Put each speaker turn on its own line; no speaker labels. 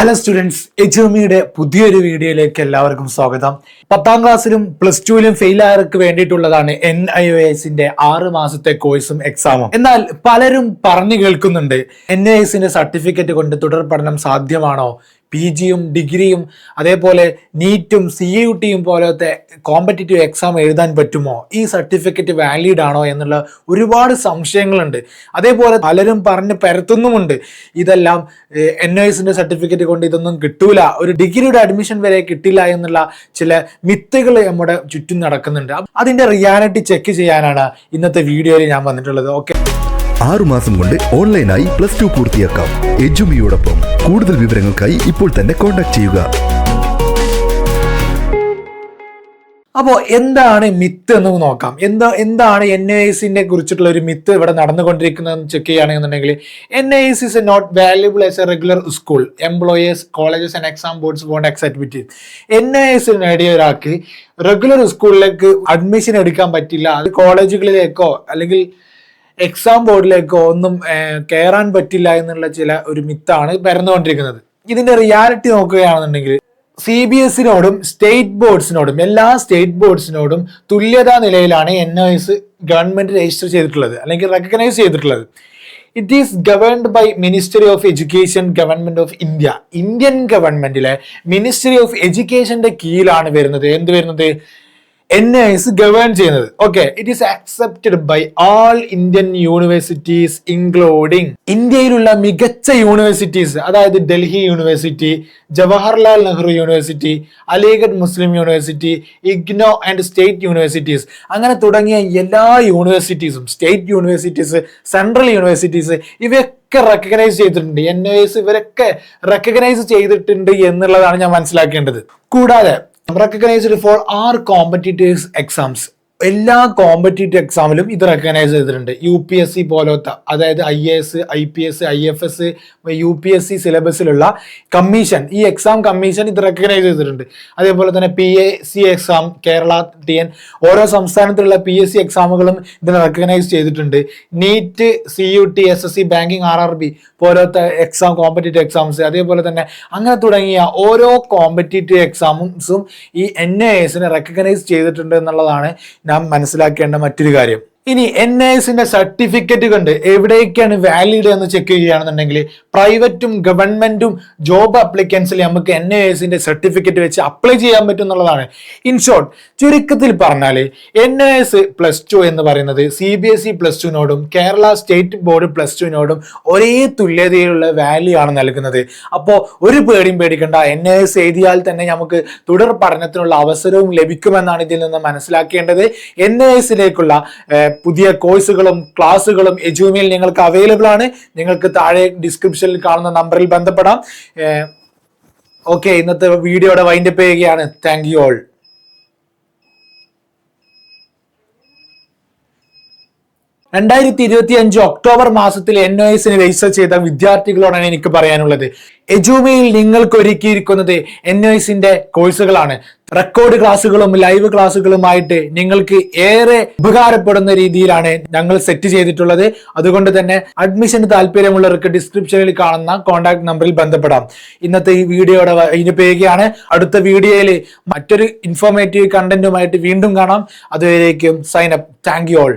Hello students എജുമിയുടെ പുതിയൊരു വീഡിയോയിലേക്ക് എല്ലാവർക്കും സ്വാഗതം. പത്താം ക്ലാസ്സിലും പ്ലസ് ടുവിലും ഫെയിൽ ആയവർക്ക് വേണ്ടിയിട്ടുള്ളതാണ് എൻ ഐ ഒ എസിന്റെ ആറ് മാസത്തെ കോഴ്സും എക്സാമും എന്നാൽ പലരും പറഞ്ഞു കേൾക്കുന്നുണ്ട് എൻ ഐ എസിന്റെ സർട്ടിഫിക്കറ്റ് കൊണ്ട് തുടർ പഠനം സാധ്യമാണോ? പി ജിയും ഡിഗ്രിയും അതേപോലെ നീറ്റും സി യു ടിയും പോലത്തെ കോമ്പറ്റേറ്റീവ് എക്സാം എഴുതാൻ പറ്റുമോ? ഈ സർട്ടിഫിക്കറ്റ് വാലിഡ് ആണോ എന്നുള്ള ഒരുപാട് സംശയങ്ങളുണ്ട്. അതേപോലെ പലരും പറഞ്ഞ് പരത്തുന്നുമുണ്ട്. ഇതെല്ലാം എൻ ഒ സർട്ടിഫിക്കറ്റ് കൊണ്ട് ഇതൊന്നും കിട്ടൂല. ഒരു ഡിഗ്രിയുടെ അഡ്മിഷൻ വരെ കിട്ടില്ല എന്നുള്ള ചില മിത്തുകൾ നമ്മുടെ ചുറ്റും നടക്കുന്നുണ്ട്. അതിന്റെ റിയാലിറ്റി ചെക്ക് ചെയ്യാനാണ് ഇന്നത്തെ വീഡിയോയിൽ ഞാൻ വന്നിട്ടുള്ളത്. ഓക്കെ
ആറുമാസം കൊണ്ട് ഓൺലൈനായി പ്ലസ് ടു പൂർത്തിയാക്കാം. എജുമിയോടൊപ്പം കൂടുതൽ വിവരങ്ങൾക്കായി ഇപ്പോൾ തന്നെ കോൺടാക്ട് ചെയ്യുക.
അപ്പോൾ എന്താണ് മിത്ത് എന്ന് നോക്കാം. എന്താ എന്താണ് എൻ ഐ സിനെ കുറിച്ചിട്ടുള്ള ഒരു മിത്ത് ഇവിടെ നടന്നുകൊണ്ടിരിക്കുന്നതെന്ന് ചെക്ക് ചെയ്യുകയാണെന്നുണ്ടെങ്കിൽ N I C is not valuable as a regular school employers colleges and exam boards won't with N I S നേടിയ ഒരാൾക്ക് റെഗുലർ സ്കൂളിലേക്ക് അഡ്മിഷൻ എടുക്കാൻ പറ്റില്ല. അത് കോളേജുകളിലേക്കോ അല്ലെങ്കിൽ എക്സാം ബോർഡിലേക്കോ ഒന്നും കയറാൻ പറ്റില്ല എന്നുള്ള ചില ഒരു മിത്താണ് പരന്നുകൊണ്ടിരിക്കുന്നത്. ഇതിന്റെ റിയാലിറ്റി നോക്കുകയാണെന്നുണ്ടെങ്കിൽ സി ബി എസിനോടും സ്റ്റേറ്റ് ബോർഡ്സിനോടും എല്ലാ സ്റ്റേറ്റ് ബോർഡ്സിനോടും തുല്യതാ നിലയിലാണ് N O S government register ചെയ്തിട്ടുള്ളത് അല്ലെങ്കിൽ റെക്കഗ്നൈസ് ചെയ്തിട്ടുള്ളത്. It is governed by ministry of education government of India Indian ഗവൺമെന്റിലെ ministry of എഡ്യൂക്കേഷന്റെ കീഴിലാണ് വരുന്നത്. എന്ത് വരുന്നത്? എൻ എസ് ഗവേൺ ചെയ്യുന്നത്. Okay it is accepted by all Indian universities including ഇന്ത്യയിലുള്ള മികച്ച യൂണിവേഴ്സിറ്റീസ് അതായത് Delhi university Jawaharlal Nehru university Aligarh Muslim university IGNOU and state universities അങ്ങനെ തുടങ്ങിയ എല്ലാ യൂണിവേഴ്സിറ്റീസും സ്റ്റേറ്റ് യൂണിവേഴ്സിറ്റീസ് സെൻട്രൽ യൂണിവേഴ്സിറ്റീസ് ഇവയൊക്കെ റെക്കഗ്നൈസ് ചെയ്തിട്ടുണ്ട്. എൻ ഐ എസ് ഇവരൊക്കെ റെക്കഗ്നൈസ് ചെയ്തിട്ടുണ്ട് എന്നുള്ളതാണ് ഞാൻ മനസ്സിലാക്കേണ്ടത്. കൂടാതെ recognised for are competitors' exams എല്ലാ കോമ്പറ്റേറ്റീവ് എക്സാമിലും ഇത് റെക്കഗ്നൈസ് ചെയ്തിട്ടുണ്ട്. യു പി എസ് സി പോലത്തെ അതായത് I A S I P S I F S U P S C സിലബസിലുള്ള commission ഈ എക്സാം കമ്മീഷൻ ഇത് റെക്കഗ്നൈസ് ചെയ്തിട്ടുണ്ട്. അതേപോലെ തന്നെ P A C exam Kerala T N ഓരോ സംസ്ഥാനത്തിലുള്ള പി എസ് സി എക്സാമുകളും ഇതിനെ റെക്കഗ്നൈസ് ചെയ്തിട്ടുണ്ട്. NEET C U T S S C banking R R B പോലത്തെ എക്സാം കോമ്പറ്റേറ്റീവ് എക്സാംസ് അതേപോലെ തന്നെ അങ്ങനെ തുടങ്ങിയ ഓരോ കോമ്പറ്റേറ്റീവ് എക്സാംസും ഈ എൻ എ എസിനെ റെക്കഗ്നൈസ് ചെയ്തിട്ടുണ്ട് എന്നുള്ളതാണ് നാം മനസ്സിലാക്കേണ്ട മറ്റൊരു കാര്യം. ഇനി എൻ ഐ എസിന്റെ സർട്ടിഫിക്കറ്റ് കണ്ട് എവിടേക്കാണ് വാലിഡ് എന്ന് ചെക്ക് ചെയ്യുകയാണെന്നുണ്ടെങ്കിൽ പ്രൈവറ്റും ഗവൺമെന്റും ജോബ് അപ്ലിക്കൻസിൽ നമുക്ക് എൻ ഐ എസിന്റെ സർട്ടിഫിക്കറ്റ് വെച്ച് അപ്ലൈ ചെയ്യാൻ പറ്റും എന്നുള്ളതാണ്. ഇൻ ഷോർട്ട് ചുരുക്കത്തിൽ പറഞ്ഞാൽ N I S plus two എന്ന് പറയുന്നത് C B S E plus ടുവിനോടും Kerala state board plus ടുവിനോടും ഒരേ തുല്യതയിലുള്ള വാല്യൂ ആണ് നൽകുന്നത്. അപ്പോൾ ഒരു പേടിയും പേടിക്കേണ്ട എൻ ഐ എസ് എഴുതിയാൽ തന്നെ നമുക്ക് തുടർ പഠനത്തിനുള്ള അവസരവും ലഭിക്കുമെന്നാണ് ഇതിൽ നിന്ന് മനസ്സിലാക്കേണ്ടത്. എൻ ഐ എസിലേക്കുള്ള പുതിയ കോഴ്സുകളും ക്ലാസ്സുകളും എജുമിയിൽ നിങ്ങൾക്ക് അവൈലബിൾ ആണ്. നിങ്ങൾക്ക് താഴെ ഡിസ്ക്രിപ്ഷനിൽ കാണുന്ന നമ്പറിൽ ബന്ധപ്പെടാം. ഓക്കെ ഇന്നത്തെ വീഡിയോയുടെ വൈൻഡപ്പ് ചെയ്യുകയാണ്. താങ്ക് യു ഓൾ രണ്ടായിരത്തി ഇരുപത്തി അഞ്ച് ഒക്ടോബർ മാസത്തിൽ എൻ ഒ എസിന് രജിസ്റ്റർ ചെയ്ത വിദ്യാർത്ഥികളോടാണ് എനിക്ക് പറയാനുള്ളത്. എജുമയിൽ നിങ്ങൾക്ക് ഒരുക്കിയിരിക്കുന്നത് എൻ ഒ എസിന്റെ കോഴ്സുകളാണ്. റെക്കോർഡ് ക്ലാസ്സുകളും ലൈവ് ക്ലാസ്സുകളുമായിട്ട് നിങ്ങൾക്ക് ഏറെ ഉപകാരപ്പെടുന്ന രീതിയിലാണ് ഞങ്ങൾ സെറ്റ് ചെയ്തിട്ടുള്ളത്. അതുകൊണ്ട് തന്നെ അഡ്മിഷന് താല്പര്യമുള്ളവർക്ക് ഡിസ്ക്രിപ്ഷനിൽ കാണുന്ന കോൺടാക്ട് നമ്പറിൽ ബന്ധപ്പെടാം. ഇന്നത്തെ ഈ വീഡിയോയുടെ ഇതിന് പേരുകയാണ് അടുത്ത വീഡിയോയിൽ മറ്റൊരു ഇൻഫോർമേറ്റീവ് കണ്ടന്റുമായിട്ട് വീണ്ടും കാണാം. അതുവരേക്കും sign up thank you all